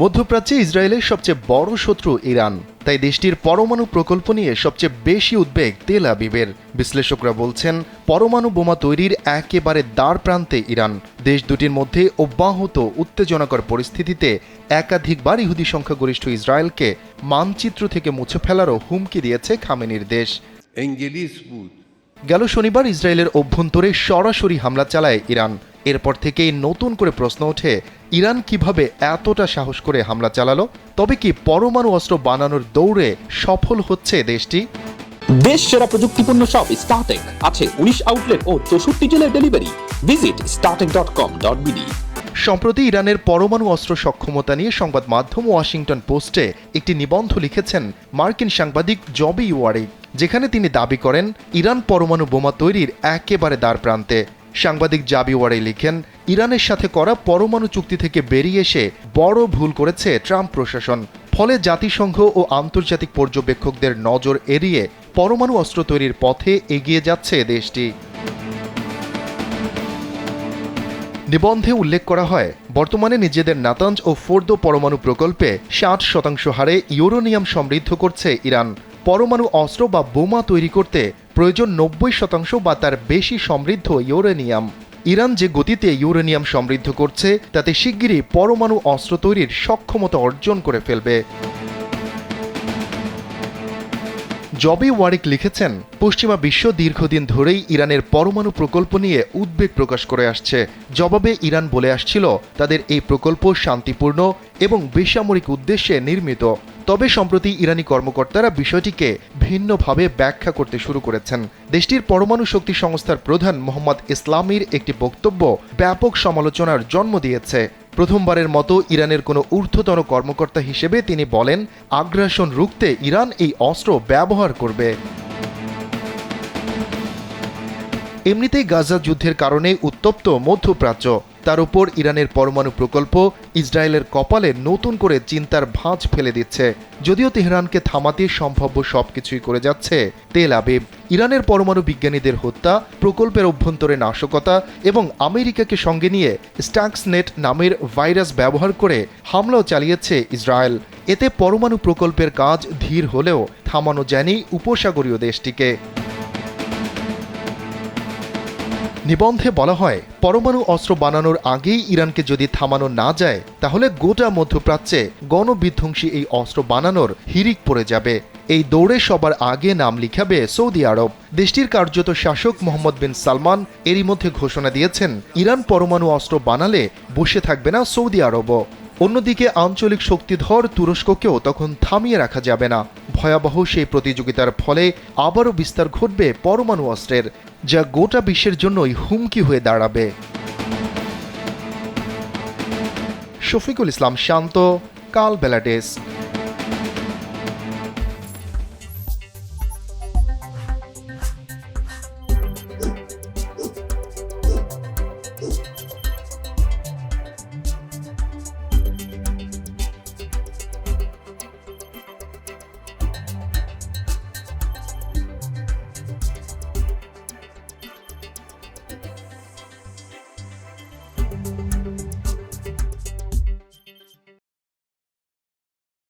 মধ্যপ্রাচ্যে ইসরায়েলের সবচেয়ে বড় শত্রু ইরান। তাই দেশটির পরমাণু প্রকল্প নিয়ে সবচেয়ে বেশি উদ্বেগ তেল আবিবের। বিশ্লেষকরা বলছেন পরমাণু বোমা তৈরির একেবারে দ্বার প্রান্তে ইরান। দেশ দুটির মধ্যে অব্যাহত উত্তেজনাকর পরিস্থিতিতে একাধিকবার ইহুদি সংখ্যাগরিষ্ঠ ইসরায়েলকে মানচিত্র থেকে মুছে ফেলারও হুমকি দিয়েছে খামেনির দেশ। গেল শনিবার ইসরায়েলের অভ্যন্তরে সরাসরি হামলা চালায় ইরান। এরপর থেকেই নতুন করে প্রশ্ন ওঠে ইরান কীভাবে এতটা সাহস করে হামলা চালালো তবে কি পরমাণু অস্ত্র বানানোর দৌড়ে সফল হচ্ছে দেশটি? দেশ সেরা প্রযুক্তিপূর্ণ সব স্টার্টেক আছে উনিশ আউটলেট ও চৌষট্টি জেলায় delivery visit Startech dot com dot BD সম্প্রতি ইরানের পরমাণু অস্ত্র সক্ষমতা নিয়ে সংবাদ মাধ্যম ওয়াশিংটন পোস্টে একটি নিবন্ধ লিখেছেন মার্কিন সাংবাদিক জবি ওয়ারিক যেখানে তিনি দাবি করেন ইরান পরমাণু বোমা তৈরির একেবারে দ্বার প্রান্তে। সাংবাদিক জাবি ওয়ারি লিখেন, ইরানের সাথে করা পরমাণু চুক্তি থেকে বেরিয়ে এসে বড় ভুল করেছে ট্রাম্প প্রশাসন। ফলে জাতিসংঘ ও আন্তর্জাতিক পর্যবেক্ষকদের নজর এড়িয়ে পরমাণু অস্ত্র তৈরির পথে এগিয়ে যাচ্ছে দেশটি। নিবন্ধে উল্লেখ করা হয়, বর্তমানে নিজেদের নাতাঞ্জ ও ফোর্দো পরমাণু প্রকল্পে ষাট শতাংশ হারে ইউরোনিয়াম সমৃদ্ধ করছে ইরান। পরমাণু অস্ত্র বা বোমা তৈরি করতে প্রয়োজন নব্বই শতাংশ বা তার বেশি সমৃদ্ধ ইউরেনিয়াম। ইরান যে গতিতে ইউরেনিয়াম সমৃদ্ধ করছে, তাতে শিগগিরই পরমাণু অস্ত্র তৈরির সক্ষমতা অর্জন করে ফেলবে। জবি ওয়ারিক লিখেছেন, পশ্চিমা বিশ্ব দীর্ঘদিন ধরেই ইরানের পরমাণু প্রকল্প নিয়ে উদ্বেগ প্রকাশ করে আসছে। জবাবে ইরান বলে আসছিল, তাদের এই প্রকল্প শান্তিপূর্ণ এবং বেসামরিক উদ্দেশ্যে নির্মিত। তবে সম্প্রতি ইরানি কর্মকর্তারা বিষয়টিকে ভিন্নভাবে ব্যাখ্যা করতে শুরু করেছেন। দেশটির পরমাণু শক্তি সংস্থার প্রধান মোহাম্মদ ইসলামীর একটি বক্তব্য ব্যাপক সমালোচনার জন্ম দিয়েছে। প্রথমবারের মতো ইরানের কোনো ঊর্ধ্বতন কর্মকর্তা হিসেবে তিনি বলেন, আগ্রাসন রুখতে ইরান এই অস্ত্র ব্যবহার করবে। এমনিতেই গাজা যুদ্ধের কারণে উত্তপ্ত মধ্যপ্রাচ্য। তার উপর ইরানের পরমাণু প্রকল্প ইসরায়েলের কপালে নতুন করে চিন্তার ভাঁজ ফেলে দিচ্ছে। যদিও তেহরানকে থামাতে সম্ভাব্য সবকিছুই করে যাচ্ছে তেল আবিব। ইরানের পরমাণু বিজ্ঞানীদের হত্যা, প্রকল্পের অভ্যন্তরে নাশকতা এবং আমেরিকাকে সঙ্গে নিয়ে স্টাক্সনেট নামের ভাইরাস ব্যবহার করে হামলাও চালিয়েছে ইসরায়েল। এতে পরমাণু প্রকল্পের কাজ ধীর হলেও থামানো যায়নি উপসাগরীয় দেশটিকে। নিবন্ধে বলা হয়, পরমাণু অস্ত্র বানানোর আগেই ইরানকে যদি থামানো না যায়, তাহলে গোটা মধ্যপ্রাচ্যে গণবিধ্বংসী এই অস্ত্র বানানোর হিরিক পড়ে যাবে। এই দৌড়ে সবার আগে নাম লিখাবে সৌদি আরব। দেশটির কার্যত শাসক মোহাম্মদ বিন সালমান এরই মধ্যে ঘোষণা দিয়েছেন, ইরান পরমাণু অস্ত্র বানালে বসে থাকবে না সৌদি আরবও। অন্যদিকে আঞ্চলিক শক্তিধর তুরস্ককেও তখন থামিয়ে রাখা যাবে না। ভয়াবহ সেই প্রতিযোগিতার ফলে আবারও বিস্তার ঘটবে পরমাণু অস্ত্রের, যা গোটা বিশ্বের জন্যই হুমকি হয়ে দাঁড়াবে। শফিকুল ইসলাম শান্ত কাল বেলাডেস্ক